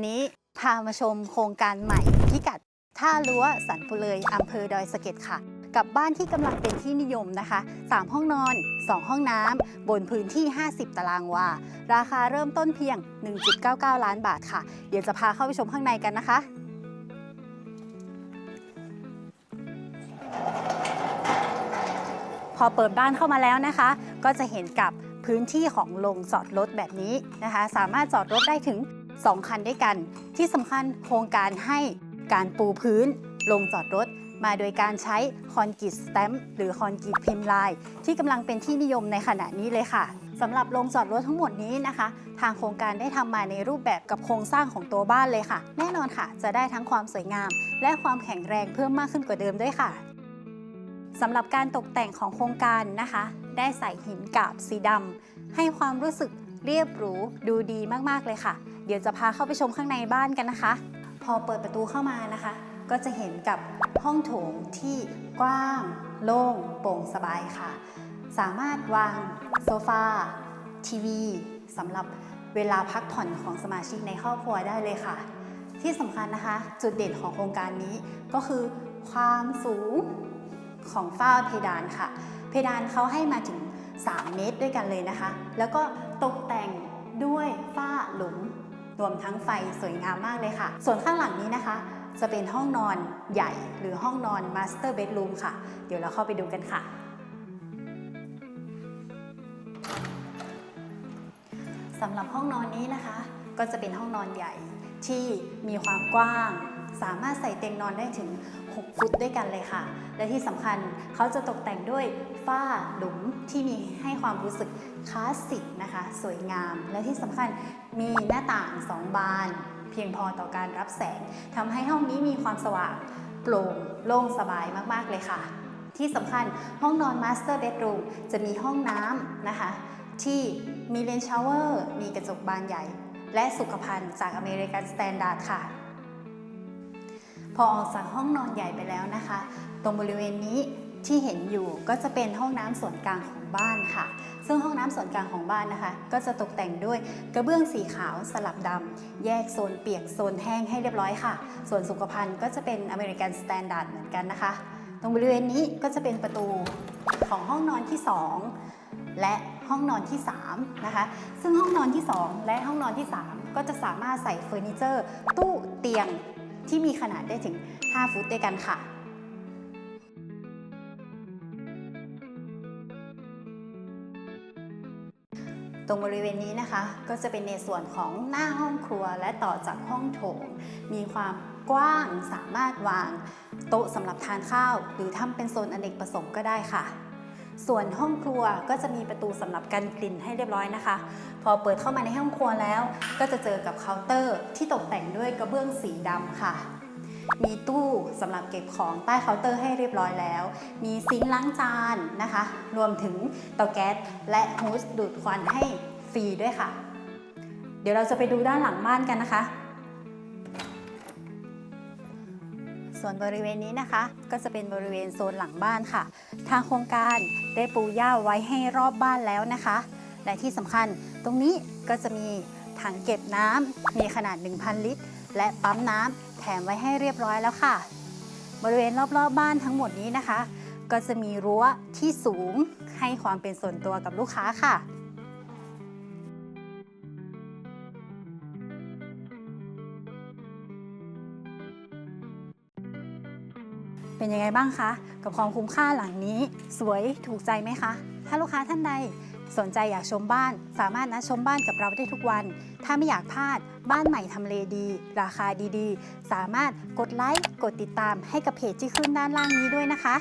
วันนี้พามาชมโครงการใหม่พิกัดท่ารั้วสันปุเลยอำเภอดอยสะเก็ดค่ะ กับบ้านที่กำลังเป็นที่นิยมนะคะ 3 ห้องนอน 2 ห้องน้ำบนพื้นที่ 50 ตารางวา ราคาเริ่มต้นเพียง 1.99 ล้านบาทค่ะ เดี๋ยวจะพาเข้าไปชมข้างในกันนะคะพอเปิดบ้านเข้ามาแล้วนะคะ ก็จะเห็นกับพื้นที่ของโรงจอดรถแบบนี้นะคะ สามารถจอดรถได้ถึง 2 คันด้วยกัน ที่สำคัญโครงการให้การปูพื้น ลงจอดรถ มาโดยการใช้คอนกรีตสแตมป์หรือคอนกรีตพิมพ์ลาย ที่กำลังเป็นที่นิยมในขณะนี้เลยค่ะสำหรับโรงจอดรถทั้งหมดนี้นะคะ ทางโครงการได้ทำมาในรูปแบบกับโครงสร้างของตัวบ้านเลยค่ะ แน่นอนค่ะ จะได้ทั้งความสวยงาม และความแข็งแรงเพิ่มมากขึ้นกว่าเดิมด้วยค่ะสำหรับการตกแต่งของโครงการนะคะ ได้ใส่หินกาบสีดำให้ความรู้สึกเรียบหรูดูดีมากๆเลยค่ะ เดี๋ยวจะพาเข้าไปชมข้างในบ้านกันนะคะ พอเปิดประตูเข้ามานะคะ ก็จะเห็นกับห้องโถงที่กว้าง โล่งโปร่งสบายค่ะ สามารถวางโซฟาทีวีสำหรับเวลาพักผ่อนของสมาชิกในครอบครัวได้เลยค่ะ ที่สำคัญนะคะ จุดเด่นของโครงการนี้ก็คือความสูงของฝ้าเพดานค่ะ เพดานเขาให้มาถึง 3 เมตรด้วยกันเลยนะคะ แล้วก็ตกแต่งด้วยฝ้าหลุม รวมทั้งไฟสวยงามมากเลยค่ะ ส่วนข้างหลังนี้นะคะ จะเป็นห้องนอนใหญ่หรือห้องนอนมาสเตอร์เบดรูมค่ะ เดี๋ยวเราเข้าไปดูกันค่ะสำหรับห้องนอนนี้นะคะ ก็จะเป็นห้องนอนใหญ่ที่มีความกว้าง สามารถใส่เตียงนอนได้ถึง 6 ฟุตด้วยกันเลยค่ะ และที่สำคัญเขาจะตกแต่งด้วยฝ้าหลุมที่มีให้ความรู้สึกคลาสสิกนะคะ สวยงาม และที่สำคัญมีหน้าต่าง 2 บาน เพียงพอต่อการรับแสงทำให้ห้องนี้มีความสว่างโปร่งโล่งสบายมากๆเลยค่ะ ที่สำคัญห้องนอนมาสเตอร์เบดรูมจะมีห้องน้ำนะคะ ที่มีเลนชาวเวอร์มีกระจกบานใหญ่ และสุขภัณฑ์จากอเมริกันสแตนดาร์ดค่ะ พอออกจากห้องนอนใหญ่ไปแล้วนะคะ ตรงบริเวณนี้ที่เห็นอยู่ก็จะเป็นห้องน้ำส่วนกลางของบ้านค่ะ ซึ่งห้องน้ำส่วนกลางของบ้านนะคะ ก็จะตกแต่งด้วยกระเบื้องสีขาวสลับดำแยกโซนเปียกโซนแห้งให้เรียบร้อยค่ะ ส่วนสุขภัณฑ์ก็จะเป็นอเมริกันสแตนดาร์ดเหมือนกันนะคะ ตรงบริเวณนี้ก็จะเป็นประตูของห้องนอนที่ 2 และห้องนอนที่3นะคะ ซึ่งห้องนอนที่ 2 และห้องนอนที่ 3 ก็จะสามารถใส่เฟอร์นิเจอร์ ตู้เตียง ที่มีขนาดได้ถึง 5 ฟุตด้วยกันค่ะ ตรงบริเวณนี้นะคะก็จะเป็นในส่วนของหน้าห้องครัวและต่อจากห้องโถง มีความกว้างสามารถวางโต๊ะสำหรับทานข้าว หรือทำเป็นโซนอเนกประสงค์ก็ได้ค่ะ ส่วนห้องครัวก็จะมีประตูสำหรับกันกลิ่นให้เรียบร้อยนะคะ พอเปิดเข้ามาในห้องครัวแล้ว ก็จะเจอกับเคาน์เตอร์ที่ตกแต่งด้วยกระเบื้องสีดำค่ะ มีตู้สำหรับเก็บของใต้เคาน์เตอร์ให้เรียบร้อยแล้ว มีซิงค์ล้างจานนะคะ รวมถึงเตาแก๊สและฮูสดูดควันให้ฟรีด้วยค่ะ เดี๋ยวเราจะไปดูด้านหลังบ้านกันนะคะ ส่วนบริเวณนี้นะคะ ก็จะเป็นบริเวณโซนหลังบ้านค่ะ ทางโครงการได้ปูหญ้าไว้ให้รอบบ้านแล้วนะคะ และที่สำคัญตรงนี้ก็จะมีถังเก็บน้ำมีขนาด 1,000 ลิตร และปั๊มน้ำแถมไว้ให้เรียบร้อยแล้วค่ะ บริเวณรอบๆบบ้านทั้งหมดนี้นะคะ ก็จะมีรั้วที่สูงให้ความเป็นส่วนตัวกับลูกค้าค่ะ เป็นยังไงบ้างคะ กับความคุ้มค่าหลังนี้ สวยถูกใจไหมคะ ถ้าลูกค้าท่านใดสนใจอยากชมบ้าน สามารถนัดชมบ้านกับเราได้ทุกวัน ถ้าไม่อยากพลาด บ้านใหม่ทำเลดี ราคาดีๆ สามารถกดไลค์กดติดตามให้กับเพจที่ขึ้นด้านล่างนี้ด้วยนะคะ